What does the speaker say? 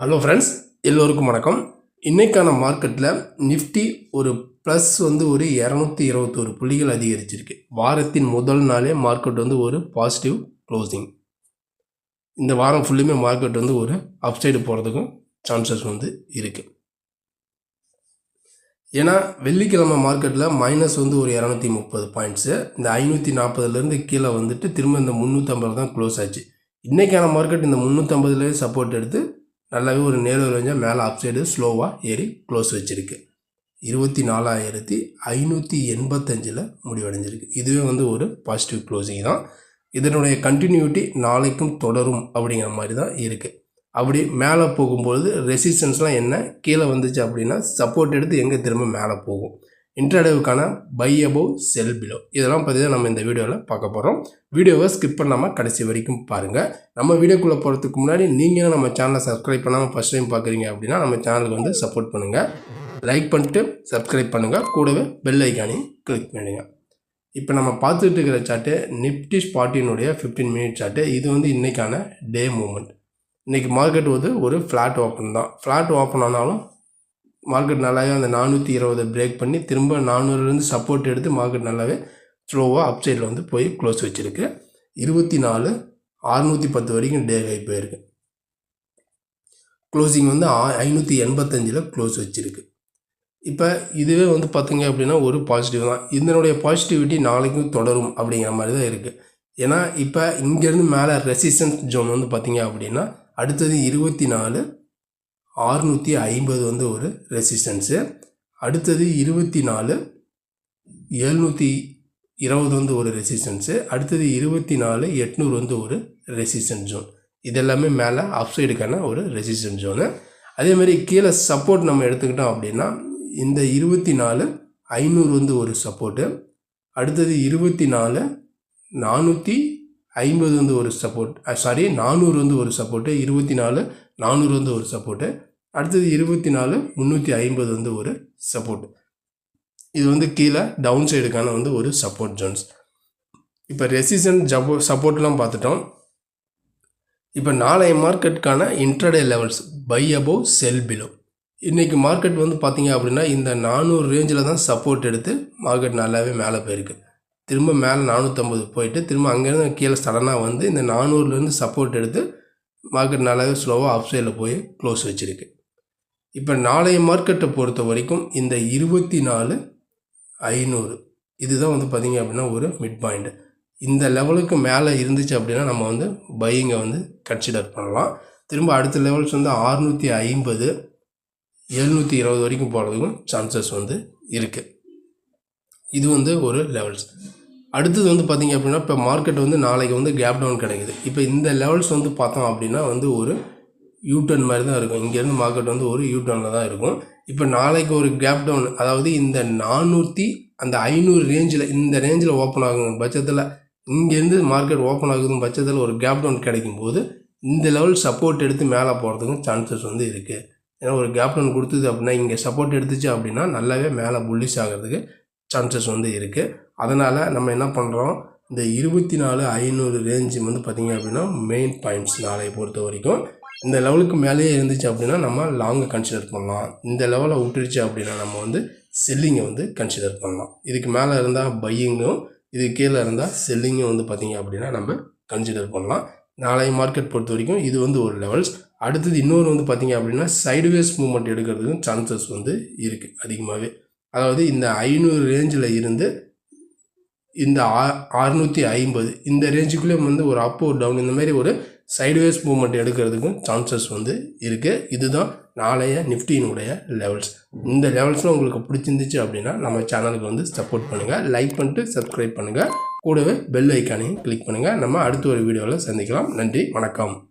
Hello friends எல்லோருக்கும் வணக்கம். இன்றைக்கான மார்க்கெட்டில் நிஃப்டி ஒரு ப்ளஸ் வந்து ஒரு இரநூத்தி இருபத்தோரு புள்ளிகள் அதிகரிச்சிருக்கு. வாரத்தின் முதல் நாளே மார்க்கெட் வந்து ஒரு பாசிட்டிவ் க்ளோசிங் இந்த வாரம் ஃபுல்லுமே மார்க்கெட் வந்து ஒரு அப்சைடு போகிறதுக்கும் சான்சஸ் வந்து இருக்குது ஏன்னா வெள்ளிக்கிழமை மார்க்கெட்டில் மைனஸ் வந்து ஒரு இரநூத்தி முப்பது பாயிண்ட்ஸு இந்த ஐநூற்றி நாற்பதுலேருந்து கீழே வந்துட்டு திரும்ப இந்த முந்நூற்றம்பது தான் க்ளோஸ் ஆச்சு. இன்றைக்கான மார்க்கெட் இந்த முந்நூற்றம்பதுலேயே சப்போர்ட் எடுத்து நல்லாவே ஒரு நேரு ரேஞ்சாக மேலே அப் சைடு ஸ்லோவாக ஏறி க்ளோஸ் வச்சுருக்கு. இருபத்தி நாலாயிரத்தி ஐநூற்றி எண்பத்தஞ்சில் முடிவடைஞ்சிருக்கு. இதுவே வந்து ஒரு பாசிட்டிவ் க்ளோசிங் தான். இதனுடைய கண்டினியூட்டி நாளைக்கும் தொடரும் அப்படிங்கிற மாதிரி தான் இருக்குது அப்படி மேலே போகும்பொழுது ரெசிஸ்டன்ஸ்லாம் என்ன? கீழே வந்துச்சு அப்படின்னா சப்போர்ட் எடுத்து எங்கே திரும்ப மேலே போகும். இன்ட்ராடேவுக்கான பை அபோவ் செல் பிலோ இதெல்லாம் பற்றி தான் நம்ம இந்த வீடியோவில் பார்க்க போகிறோம் வீடியோவை ஸ்கிப் பண்ணாமல் கடைசி வரைக்கும் பாருங்கள் நம்ம வீடியோக்குள்ளே போகிறதுக்கு முன்னாடி நீங்களும் நம்ம சேனலை சப்ஸ்கிரைப் பண்ணாமல் ஃபஸ்ட் டைம் பார்க்குறீங்க அப்படின்னா நம்ம சேனலுக்கு வந்து சப்போர்ட் பண்ணுங்கள் லைக் பண்ணிட்டு சப்ஸ்கிரைப் பண்ணுங்கள் கூடவே பெல் ஐக்கானையும் கிளிக் பண்ணுங்கள் இப்போ நம்ம பார்த்துட்டு இருக்கிற சார்ட்டு நிப்டி ஸ்பாட்டினுடைய ஃபிஃப்டீன் மினிட் சார்ட்டு இது வந்து இன்றைக்கான டே மூமெண்ட் இன்றைக்கி மார்க்கெட் வந்து ஒரு ஃப்ளாட் ஓப்பன் தான். ஃப்ளாட் ஓப்பன் ஆனாலும் மார்க்கெட் நல்லாவே அந்த நானூற்றி இருபதை பிரேக் பண்ணி திரும்ப நானூறுலேருந்து சப்போர்ட் எடுத்து மார்க்கெட் நல்லாவே ஸ்லோவாக அப் சைடில் வந்து போய் க்ளோஸ் வச்சுருக்கு. இருபத்தி நாலு அறுநூற்றி பத்து வரைக்கும் டே ஹை போயிருக்கு. க்ளோசிங் வந்து ஆ ஐநூற்றி எண்பத்தஞ்சில் க்ளோஸ் வச்சுருக்கு. இப்போ இதுவே வந்து பார்த்தீங்க அப்படின்னா ஒரு பாசிட்டிவ் தான். இதனுடைய பாசிட்டிவிட்டி நாளைக்கும் தொடரும் அப்படிங்கிற மாதிரி தான் இருக்குது ஏன்னா இப்போ இங்கேருந்து மேலே ரெசிஸ்டன்ஸ் ஜோன் வந்து பார்த்தீங்க அப்படின்னா அடுத்தது இருபத்தி நாலு ஆறுநூற்றி ஐம்பது வந்து ஒரு ரெசிஸ்டன்ஸு. அடுத்தது இருபத்தி நாலு எழுநூற்றி இருபது வந்து ஒரு ரெசிஸ்டன்ஸு. அடுத்தது இருபத்தி நாலு எட்நூறு வந்து ஒரு ரெசிஸ்டன்ஸ் ஜோன். இதெல்லாமே மேலே ஆஃப் சைடுக்கான ஒரு ரெசிஸ்டன்ஸ் ஜோனு. அதேமாதிரி கீழே சப்போர்ட் நம்ம எடுத்துக்கிட்டோம் அப்படின்னா இந்த இருபத்தி நாலு ஐநூறு வந்து ஒரு சப்போர்ட்டு. அடுத்தது இருபத்தி நாலு நானூற்றி ஐம்பது வந்து ஒரு சப்போர்ட் சாரி நானூறு வந்து ஒரு சப்போர்ட்டு. இருபத்தி நாலு நானூறு வந்து ஒரு சப்போர்ட்டு அடுத்தது இருபத்தி நாலு முந்நூற்றி ஐம்பது வந்து ஒரு சப்போர்ட் இது வந்து கீழே டவுன் சைடுக்கான வந்து ஒரு சப்போர்ட் ஜோன்ஸ் இப்போ ரெசிஸ்டன்ட் ஜப்போ சப்போர்ட்லாம் பார்த்துட்டோம். இப்போ நாளைய மார்க்கெட்டுக்கான intraday levels buy above sell below இன்றைக்கி மார்க்கெட் வந்து பார்த்தீங்க அப்படின்னா இந்த நானூறு ரேஞ்சில் தான் சப்போர்ட் எடுத்து மார்க்கெட் நல்லாவே மேலே போயிருக்கு. திரும்ப மேலே நானூற்றம்பது போயிட்டு திரும்ப அங்கேருந்து கீழே சடனாக வந்து இந்த நானூறுலேருந்து சப்போர்ட் எடுத்து மார்க்கெட் நல்லாவே ஸ்லோவாக அப் சைடில் போய் க்ளோஸ் வச்சுருக்கு. இப்போ நாளைய மார்க்கெட்டை பொறுத்த வரைக்கும் இந்த இருபத்தி நாலு ஐநூறு இதுதான் வந்து பார்த்திங்க அப்படின்னா ஒரு மிட் பாயிண்ட் இந்த லெவலுக்கு மேலே இருந்துச்சு அப்படின்னா நம்ம வந்து பையிங்கை வந்து கன்சிடர் பண்ணலாம். திரும்ப அடுத்த லெவல்ஸ் வந்து ஆறுநூற்றி ஐம்பது எழுநூற்றி இருபது வரைக்கும் போகிறதுக்கும் சான்சஸ் வந்து இருக்குது இது வந்து ஒரு லெவல்ஸ் அடுத்தது வந்து பார்த்திங்க அப்படின்னா இப்போ மார்க்கெட் வந்து நாளைக்கு வந்து கேப் டவுன் கிடைக்குது. இப்போ இந்த லெவல்ஸ் வந்து பார்த்தோம் அப்படின்னா வந்து ஒரு யூடர்ன் மாதிரி தான் இருக்கும். இங்கேருந்து மார்க்கெட் வந்து ஒரு யூடர்னில் தான் இருக்கும். இப்போ நாளைக்கு ஒரு கேப் டவுன் அதாவது இந்த நானூற்றி அந்த ஐநூறு ரேஞ்சில் இந்த ரேஞ்சில் ஓப்பன் ஆகும் பட்சத்தில் இங்கேருந்து மார்க்கெட் ஓப்பன் ஆகுதும் பட்சத்தில் ஒரு கேப் டவுன் கிடைக்கும் போது இந்த லெவல் சப்போர்ட் எடுத்து மேலே போகிறதுக்கும் சான்சஸ் வந்து இருக்குது ஏன்னா ஒரு கேப் டவுன் கொடுத்தது அப்படின்னா இங்கே சப்போர்ட் எடுத்துச்சு அப்படின்னா நல்லாவே மேலே புல்லிஷ் ஆகிறதுக்கு சான்சஸ் வந்து இருக்குது அதனால் நம்ம என்ன பண்ணுறோம் இந்த இருபத்தி நாலு ஐநூறு ரேஞ்சு வந்து பார்த்திங்க அப்படின்னா மெயின் பாயிண்ட்ஸ் நாளையை பொறுத்த வரைக்கும். இந்த லெவலுக்கு மேலேயே இருந்துச்சு அப்படின்னா நம்ம லாங்கை கன்சிடர் பண்ணலாம். இந்த லெவலை விட்டுருச்சு அப்படின்னா நம்ம வந்து செல்லிங்கை வந்து கன்சிடர் பண்ணலாம். இதுக்கு மேலே இருந்தால் பையிங்கும் இது கீழே இருந்தால் செல்லிங்கும் வந்து பார்த்திங்க அப்படின்னா நம்ம கன்சிடர் பண்ணலாம். நாளைய மார்க்கெட் பொறுத்த வரைக்கும் இது வந்து ஒரு லெவல்ஸ் அடுத்தது இன்னொரு வந்து பார்த்திங்க அப்படின்னா சைடுவேஸ் மூவ்மெண்ட் எடுக்கிறதுக்கும் சான்சஸ் வந்து இருக்குது அதிகமாகவே அதாவது இந்த ஐநூறு ரேஞ்சில் இருந்து இந்த ஆ அறுநூற்றி ஐம்பது இந்த ரேஞ்சுக்குள்ளே வந்து ஒரு அப் ஒரு டவுன் இந்த மாதிரி ஒரு சைடுவேஸ் மூவ்மெண்ட் எடுக்கிறதுக்கும் சான்சஸ் வந்து இருக்குது இதுதான் நாளைய நிஃப்டியினுடைய லெவல்ஸ் இந்த லெவல்ஸ்லாம் உங்களுக்கு பிடிச்சிருந்துச்சு அப்படின்னா நம்ம சேனலுக்கு வந்து சப்போர்ட் பண்ணுங்கள் லைக் பண்ணிட்டு சப்ஸ்கிரைப் பண்ணுங்கள் கூடவே பெல் ஐக்கானையும் கிளிக் பண்ணுங்கள் நம்ம அடுத்த ஒரு வீடியோவில் சந்திக்கலாம். நன்றி வணக்கம்.